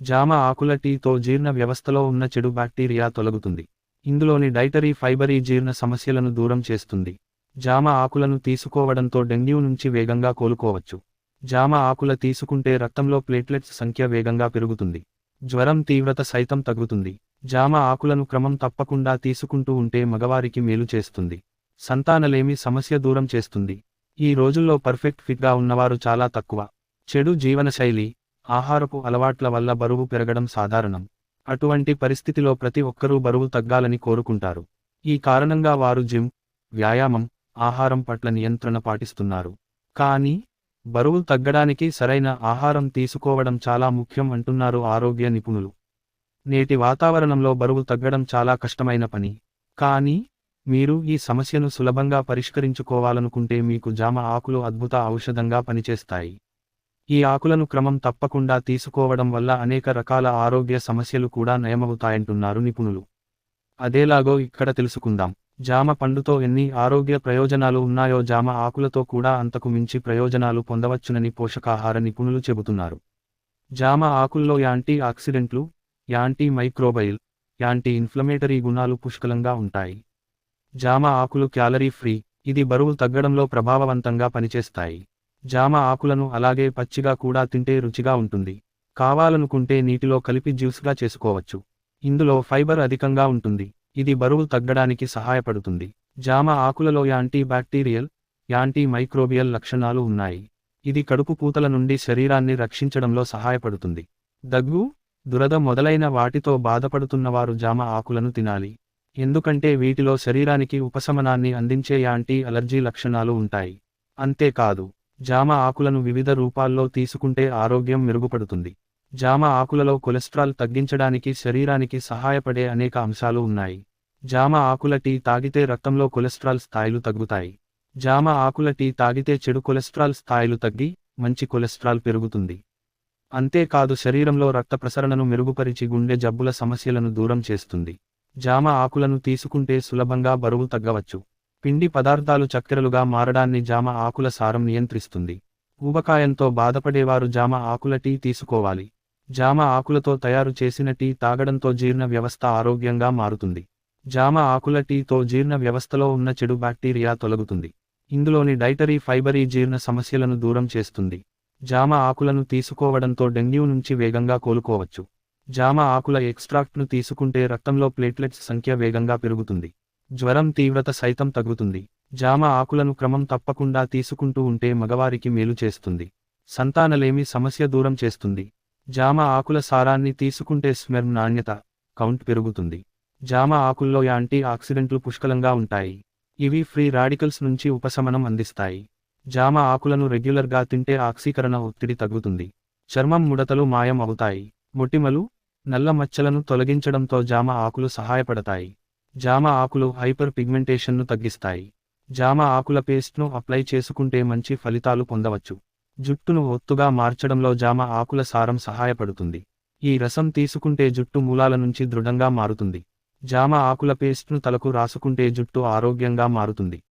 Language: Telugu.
జామ ఆకుల టీతో జీర్ణ వ్యవస్థలో ఉన్న చెడు బ్యాక్టీరియా తొలగుతుంది. ఇందులోని డైటరీ ఫైబరీ జీర్ణ సమస్యలను దూరం చేస్తుంది. జామ ఆకులను తీసుకోవడంతో డెంగ్యూ నుంచి వేగంగా కోలుకోవచ్చు. జామ ఆకుల తీసుకుంటే రక్తంలో ప్లేట్లెట్స్ సంఖ్య వేగంగా పెరుగుతుంది. జ్వరం తీవ్రత సైతం తగ్గుతుంది. జామ ఆకులను క్రమం తప్పకుండా తీసుకుంటూ ఉంటే మగవారికి మేలు చేస్తుంది. సంతానలేమి సమస్య దూరం చేస్తుంది. ఈ రోజుల్లో పర్ఫెక్ట్ ఫిట్గా ఉన్నవారు చాలా తక్కువ. చెడు జీవనశైలి ఆహారపు అలవాట్ల వల్ల బరువు పెరగడం సాధారణం. అటువంటి పరిస్థితిలో ప్రతి ఒక్కరూ బరువు తగ్గాలని కోరుకుంటారు. ఈ కారణంగా వారు జిమ్ వ్యాయామం ఆహారం పట్ల నియంత్రణ పాటిస్తున్నారు. కానీ బరువు తగ్గడానికి సరైన ఆహారం తీసుకోవడం చాలా ముఖ్యం అంటున్నారు ఆరోగ్య నిపుణులు. నేటి వాతావరణంలో బరువు తగ్గడం చాలా కష్టమైన పని. కానీ మీరు ఈ సమస్యను సులభంగా పరిష్కరించుకోవాలనుకుంటే మీకు జామ ఆకులు అద్భుత ఔషధంగా పనిచేస్తాయి. ఈ ఆకులను క్రమం తప్పకుండా తీసుకోవడం వల్ల అనేక రకాల ఆరోగ్య సమస్యలు కూడా నయమవుతాయంటున్నారు నిపుణులు. అదేలాగో ఇక్కడ తెలుసుకుందాం. జామ పండుతో ఎన్ని ఆరోగ్య ప్రయోజనాలు ఉన్నాయో జామ ఆకులతో కూడా అంతకు మించి ప్రయోజనాలు పొందవచ్చునని పోషకాహార నిపుణులు చెబుతున్నారు. జామ ఆకుల్లో యాంటీ ఆక్సిడెంట్లు యాంటీ మైక్రోబైల్ యాంటీ ఇన్ఫ్లమేటరీ గుణాలు పుష్కలంగా ఉంటాయి. జామ ఆకులు క్యాలరీ ఫ్రీ ఇది బరువు తగ్గడంలో ప్రభావవంతంగా పనిచేస్తాయి. జామ ఆకులను అలాగే పచ్చిగా కూడా తింటే రుచిగా ఉంటుంది. కావాలనుకుంటే నీటిలో కలిపి జ్యూస్గా చేసుకోవచ్చు. ఇందులో ఫైబర్ అధికంగా ఉంటుంది. ఇది బరువు తగ్గడానికి సహాయపడుతుంది. జామ ఆకులలో యాంటీ బ్యాక్టీరియల్ యాంటీ మైక్రోబియల్ లక్షణాలు ఉన్నాయి. ఇది కడుపు పూతల నుండి శరీరాన్ని రక్షించడంలో సహాయపడుతుంది. దగ్గు దురద మొదలైన వాటితో బాధపడుతున్నవారు జామ ఆకులను తినాలి. ఎందుకంటే వీటిలో శరీరానికి ఉపశమనాన్ని అందించే యాంటీ అలర్జీ లక్షణాలు ఉంటాయి. అంతేకాదు జామ ఆకులను వివిధ రూపాల్లో తీసుకుంటే ఆరోగ్యం మెరుగుపడుతుంది. జామ ఆకులలో కొలెస్ట్రాల్ తగ్గించడానికి శరీరానికి సహాయపడే అనేక అంశాలు ఉన్నాయి. జామ ఆకుల టీ తాగితే రక్తంలో కొలెస్ట్రాల్ స్థాయిలు తగ్గుతాయి. జామ ఆకుల టీ తాగితే చెడు కొలెస్ట్రాల్ స్థాయిలు తగ్గి మంచి కొలెస్ట్రాల్ పెరుగుతుంది. అంతేకాదు శరీరంలో రక్త ప్రసరణను మెరుగుపరిచి గుండె జబ్బుల సమస్యలను దూరం చేస్తుంది. జామ ఆకులను తీసుకుంటే సులభంగా బరువు తగ్గవచ్చు. పిండి పదార్థాలు చక్కెరలుగా మారడాన్ని జామ ఆకుల సారం నియంత్రిస్తుంది. ఊబకాయంతో బాధపడేవారు జామ ఆకుల టీ తీసుకోవాలి. జామ ఆకులతో తయారు చేసిన టీ తాగడంతో జీర్ణ వ్యవస్థ ఆరోగ్యంగా మారుతుంది. జామ ఆకుల టీతో జీర్ణ వ్యవస్థలో ఉన్న చెడు బ్యాక్టీరియా తొలగుతుంది. ఇందులోని డైటరీ ఫైబరీ జీర్ణ సమస్యలను దూరం చేస్తుంది. జామ ఆకులను తీసుకోవడంతో డెంగ్యూ నుంచి వేగంగా కోలుకోవచ్చు. జామ ఆకుల ఎక్స్ట్రాక్ట్ను తీసుకుంటే రక్తంలో ప్లేట్లెట్స్ సంఖ్య వేగంగా పెరుగుతుంది. జ్వరం తీవ్రత సైతం తగ్గుతుంది. జామ ఆకులను క్రమం తప్పకుండా తీసుకుంటూ ఉంటే మగవారికి మేలు చేస్తుంది. సంతానలేమి సమస్య దూరం చేస్తుంది. జామ ఆకుల సారాన్ని తీసుకుంటే స్మెర్మ్ నాణ్యత కౌంట్ పెరుగుతుంది. జామ ఆకుల్లో యాంటీ ఆక్సిడెంట్లు పుష్కలంగా ఉంటాయి. ఇవి ఫ్రీ రాడికల్స్ నుంచి ఉపశమనం అందిస్తాయి. జామ ఆకులను రెగ్యులర్గా తింటే ఆక్సీకరణ ఒత్తిడి తగ్గుతుంది. చర్మం ముడతలు మాయం అవుతాయి. మొటిమలు నల్ల మచ్చలను తొలగించడంతో జామ ఆకులు సహాయపడతాయి. జామ ఆకులు హైపర్ పిగ్మెంటేషన్ను తగ్గిస్తాయి. జామ ఆకుల పేస్ట్ను అప్లై చేసుకుంటే మంచి ఫలితాలు పొందవచ్చు. జుట్టును ఒత్తుగా మార్చడంలో జామ ఆకుల సారం సహాయపడుతుంది. ఈ రసం తీసుకుంటే జుట్టు మూలాల నుంచి దృఢంగా మారుతుంది. జామ ఆకుల పేస్ట్ను తలకు రాసుకుంటే జుట్టు ఆరోగ్యంగా మారుతుంది.